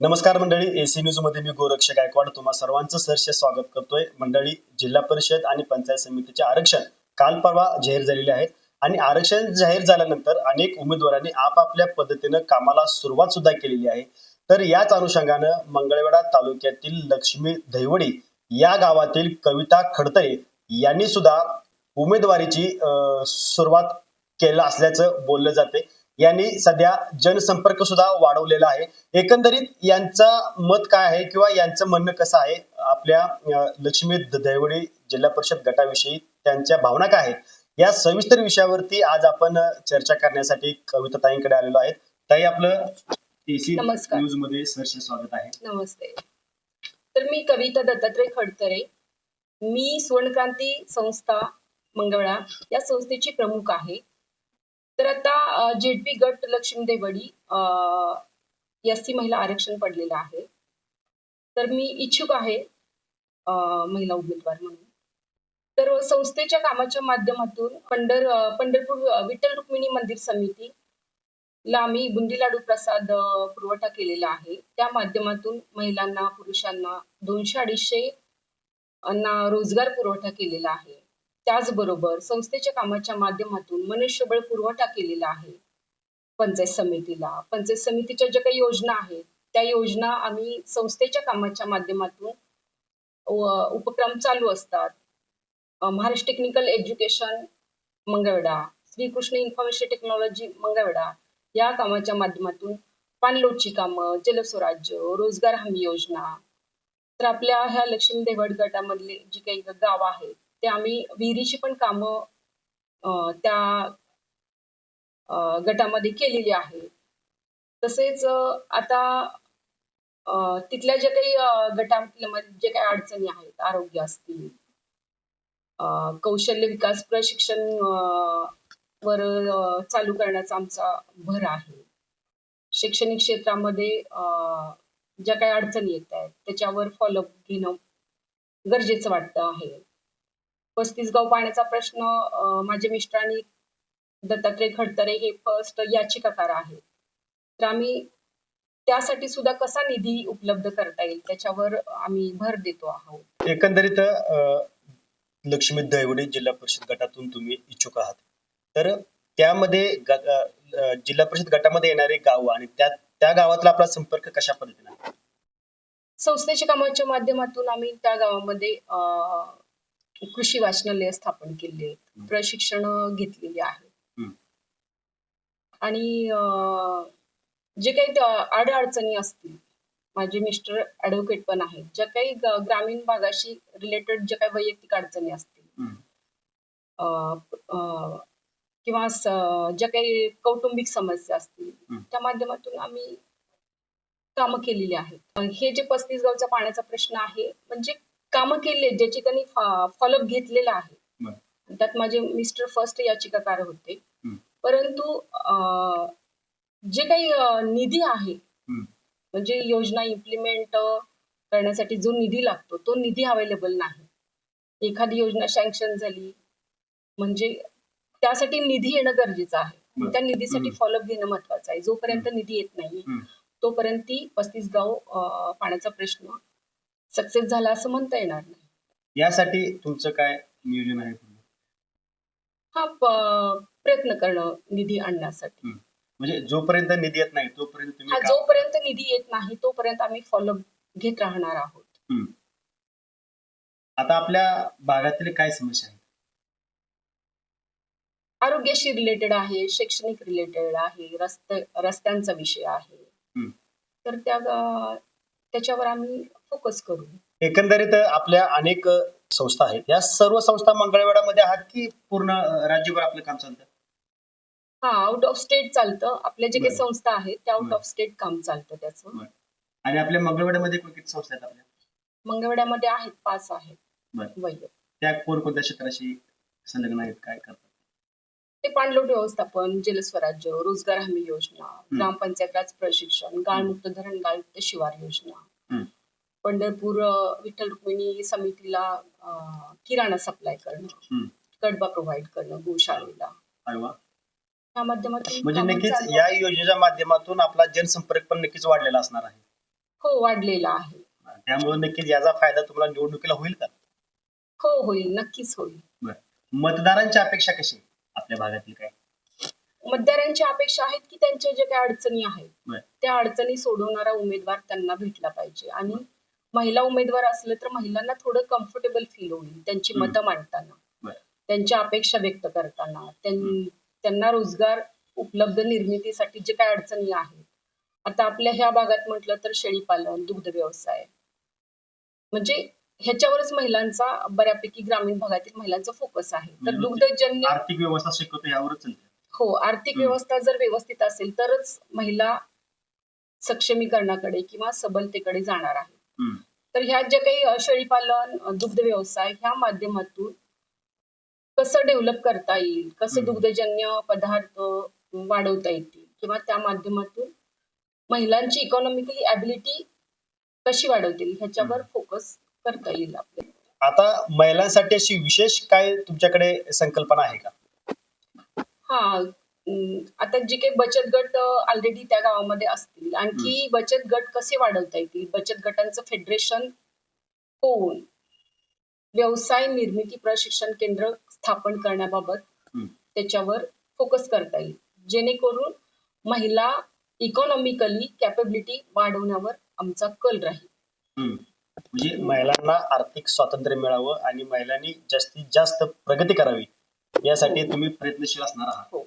नमस्कार मंडळी एसी न्यूजमध्ये मी गोरक्ष गायकवाड तुम्हा सर्वांचं सरसे स्वागत करतोय. मंडळी जिल्हा परिषद आणि पंचायत समितीचे आरक्षण काल परवा जाहीर झालेले आहेत आणि आरक्षण जाहीर झाल्यानंतर अनेक उमेदवारांनी आपापल्या पद्धतीनं कामाला सुरुवात सुद्धा केलेली आहे. तर याच अनुषंगानं मंगळवेढा तालुक्यातील लक्ष्मी दैवडी या गावातील कविता खडतरे यांनी सुद्धा उमेदवारीची सुरुवात केलं असल्याचं बोललं जाते. यांनी सध्या जनसंपर्क सुद्धा वाढवलेला आहे. एकंदरीत यांचं मत काय आहे किंवा यांचं म्हणणं कसं आहे? आपल्या लक्ष्मी दैवडी जिल्हा परिषद गटाविषयी त्यांच्या भावना काय आहेत? या सविस्तर विषयावरती आज आपण चर्चा करण्यासाठी कविता ताईंकडे आलेलो आहेत. ताई आपलं. न्यूजमध्ये सहर्ष स्वागत आहे. नमस्ते. तर मी कविता दत्तात्रय खडतरे मी सुवर्णक्रांती संस्था मंगळा या संस्थेची प्रमुख आहे. तर आता जेडपी गट लक्ष्मी देवडी एस सी महिला आरक्षण पडलेलं आहे. तर मी इच्छुक आहे महिला उमेदवार म्हणून. तर संस्थेच्या कामाच्या माध्यमातून पंढर पंढरपूर विठ्ठल रुक्मिणी मंदिर समिती ला आम्ही बुंदी लाडू प्रसाद पुरवठा केलेला आहे. त्या माध्यमातून महिलांना पुरुषांना दोनशे अडीचशे ना रोजगार पुरवठा केलेला आहे. त्याचबरोबर संस्थेच्या कामाच्या माध्यमातून मनुष्यबळ पुरवठा केलेला आहे. पंचायत समितीला. पंचायत समितीच्या ज्या काही योजना आहेत त्या योजना आम्ही संस्थेच्या कामाच्या माध्यमातून उपक्रम चालू असतात. Maharashtra technical education Mangalvedha Shrikrishna information technology Mangalvedha या कामाच्या माध्यमातून पाणलोटची कामं जलस्वराज्य रोजगार हमी योजना. तर आपल्या ह्या लक्ष्मी देवड गटामधले जी काही गावं आहेत ते आम्ही विहिरीची पण कामं त्या गटामध्ये केलेली आहे. तसेच आता तिथल्या ज्या काही गटा गटामध्ये जे काही अडचणी आहेत आरोग्य असतील कौशल्य विकास प्रशिक्षण वर चालू करण्याचा आमचा भर आहे. शैक्षणिक क्षेत्रामध्ये ज्या काही अडचणी येत आहेत त्याच्यावर फॉलोअप घेणं गरजेचं वाटतं आहे. पस्तीस गाव पाण्याचा प्रश्न माझ्या मिस्टरांनी दत्तात्रय खडतरे हे फर्स्ट याचिकाकार आहेत. तर आम्ही त्यासाठी सुद्धा कसा निधी उपलब्ध करता येईल? त्याच्यावर आम्ही भर देतो आहोत. एकंदरीत लक्ष्मी दैवडी जिल्हा परिषद गटातून तुम्ही इच्छुक आहात. तर त्यामध्ये जिल्हा परिषद गटामध्ये येणारे गाव आणि त्या त्या गावातला आपला संपर्क कशा पद्धतीने? आहे? संस्थेच्या कामाच्या माध्यमातून आम्ही त्या गावामध्ये कृषी वाचनालय स्थापन केले हम्म. प्रशिक्षण घेतलेली आहेत. आणि जे काही त्या अडचणी असतील माझे मिस्टर ऍडव्होकेट पण आहेत ज्या काही ग्रामीण भागाशी रिलेटेड ज्या काही वैयक्तिक अडचणी असतील किंवा ज्या काही कौटुंबिक समस्या असतील. त्या माध्यमातून आम्ही कामं केलेली आहेत हे जे पस्तीस गावचा पाण्याचा प्रश्न आहे म्हणजे कामं केली ज्याची त्यांनी फॉलोअप घेतलेला आहे त्यात माझे मिस्टर फर्स्ट याचिकाकार होते. परंतु जे काही निधी आहे. म्हणजे योजना इम्प्लिमेंट करण्यासाठी जो निधी लागतो तो निधी अवेलेबल नाही एखादी योजना सँक्शन झाली म्हणजे त्यासाठी निधी येणं गरजेचं आहे. त्या निधीसाठी. फॉलोअप घेणं महत्वाचं आहे जोपर्यंत निधी येत नाही. तोपर्यंत ती पस्तीस गाव पाण्याचा प्रश्न सक्सेस झाला असं म्हणता येणार नाही. यासाठी तुमचं काय नियोजन आहे हा प्रयत्न करणं निधी आणण्यासाठी. म्हणजे जोपर्यंत निधी येत नाही तोपर्यंत तुम्ही जोपर्यंत निधी येत नाही तोपर्यंत आम्ही फॉलोअप घेत राहणार आहोत. आता आपल्या भागातील काय समस्या आहेत? आरोग्याशी रिलेटेड आहे शैक्षणिक रिलेटेड आहे रस्ते रस्त्यांचा विषय आहे. तर त्या त्याच्यावर आम्ही फोकस करू एकंदरीत आपल्या अनेक संस्था आहेत. या सर्व संस्था मंगळवेढामध्ये आहात की पूर्ण राज्यभर आपलं काम चालतं? हा आउट ऑफ स्टेट चालतं. आपल्या जे काही बरं. संस्था आहेत त्या आउट बरं. ऑफ स्टेट काम चालतं त्याचं. आणि आपल्या मंगळवेढ्यामध्ये किती संस्था आहेत आपल्या? मंगळवेढ्यामध्ये आहेत पाच आहेत. बरं. त्या कोणकोणत्या क्षेत्राशी संलग्न आहेत काय करतात? ते पाणलोट व्यवस्थापन जलस्वराज्य रोजगार हमी योजना ग्रामपंचायत राज प्रशिक्षण गाळमुक्त धरण गाळमुक्त शिवार योजना. हम्म. पंढरपूर विठ्ठल रुक्मिणी समितीला किराणा सप्लाय करणं. कडबा प्रोव्हाइड करणं गोशाळेला. या माध्यमातून म्हणजे नक्कीच या योजनेच्या माध्यमातून आपला जनसंपर्क पण नक्कीच वाढलेला असणार आहे. हो वाढलेला आहे. त्यामुळे नक्कीच याचा फायदा तुम्हाला निवडणुकीला होईल का? हो होईल. नक्कीच होईल. मतदारांची अपेक्षा कशी आपल्या भागातील काय? मतदारांची अपेक्षा आहेत की त्यांच्या ज्या काही अडचणी आहेत. त्या अडचणी सोडवणारा उमेदवार त्यांना भेटला पाहिजे. आणि महिला उमेदवार असलं तर महिलांना थोडं कम्फर्टेबल फील होईल त्यांची. मतं मांडताना. त्यांच्या अपेक्षा व्यक्त करताना त्यां- त्यांना रोजगार उपलब्ध निर्मितीसाठी जे काही अडचणी आहेत आता आपल्या ह्या भागात म्हटलं तर शेळीपालन दुग्ध व्यवसाय म्हणजे ह्याच्यावरच महिलांचा बऱ्यापैकी ग्रामीण भागातील महिलांचा फोकस आहे तर दुग्धजन्य आर्थिक व्यवस्था शिकवतो यावरच हो आर्थिक. व्यवस्था जर व्यवस्थित असेल तरच महिला सक्षमीकरणाकडे किंवा सबलतेकडे जाणार आहे. तर ह्या ज्या काही शेळीपालन दुग्ध व्यवसाय ह्या माध्यमातून कसं डेव्हलप करता येईल? कसे. दुग्धजन्य पदार्थ वाढवता येतील? किंवा त्या माध्यमातून महिलांची इकॉनॉमिकली ॲबिलिटी कशी वाढवता येईल ह्याच्यावर फोकस करता येईल आपल्याला आता महिलांसाठी अशी विशेष काय तुमच्याकडे संकल्पना आहे का? हा आता जे काही बचत गट ऑलरेडी त्या गावामध्ये असतील आणखी बचत गट कसे वाढवता येतील? बचत गटांचं फेडरेशन होऊन व्यवसाय निर्मिती प्रशिक्षण केंद्र स्थापन करण्याबाबत. त्याच्यावर फोकस करता येईल. जेणेकरून महिला इकॉनॉमिकली कॅपेबिलिटी वाढवण्यावर आमचा कल राहील. म्हणजे महिलांना आर्थिक स्वातंत्र्य मिळावं आणि महिलांनी जास्तीत जास्त प्रगती करावी यासाठी तुम्ही प्रयत्नशील असणार आहात. हो.